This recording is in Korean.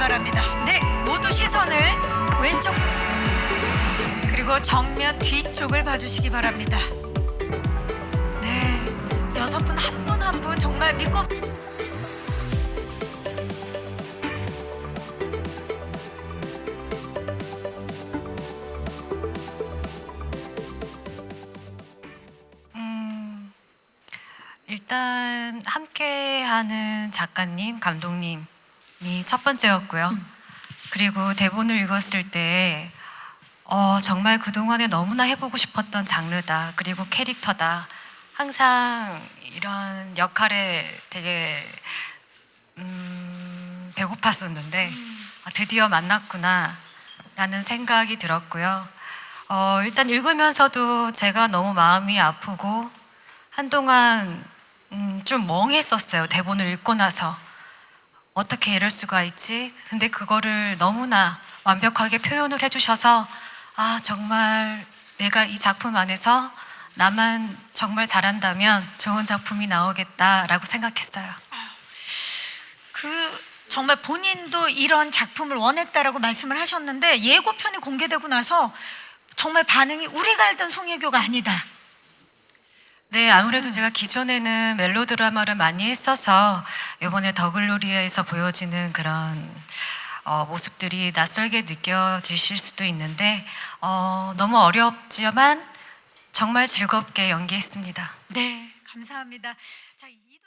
바랍니다. 네, 모두 시선을 왼쪽 그리고 정면 뒤쪽을 봐주시기 바랍니다. 네, 여섯 분 한 분 한 분 정말 믿고 음, 일단 함께하는 작가님, 감독님이 첫 번째였고요. 그리고 대본을 읽었을 때 어, 정말 그동안에 너무나 해보고 싶었던 장르다. 그리고 캐릭터다. 항상 이런 역할에 되게 음, 배고팠었는데 아, 드디어 만났구나 라는 생각이 들었고요. 어, 일단 읽으면서도 제가 너무 마음이 아프고 한동안 음, 좀 멍했었어요. 대본을 읽고 나서 어떻게 이럴 수가 있지? 근데 그거를 너무나 완벽하게 표현을 해주셔서 아 정말 내가 이 작품 안에서 나만 정말 잘한다면 좋은 작품이 나오겠다라고 생각했어요. 그 정말 본인도 이런 작품을 원했다라고 말씀을 하셨는데 예고편이 공개되고 나서 정말 반응이 우리가 알던 송혜교가 아니다. 네, 아무래도 제가 기존에는 멜로 드라마를 많이 했어서 이번에 더글로리아에서 보여지는 그런 어, 모습들이 낯설게 느껴지실 수도 있는데 어, 너무 어렵지만 정말 즐겁게 연기했습니다. 네, 감사합니다. 자, 이-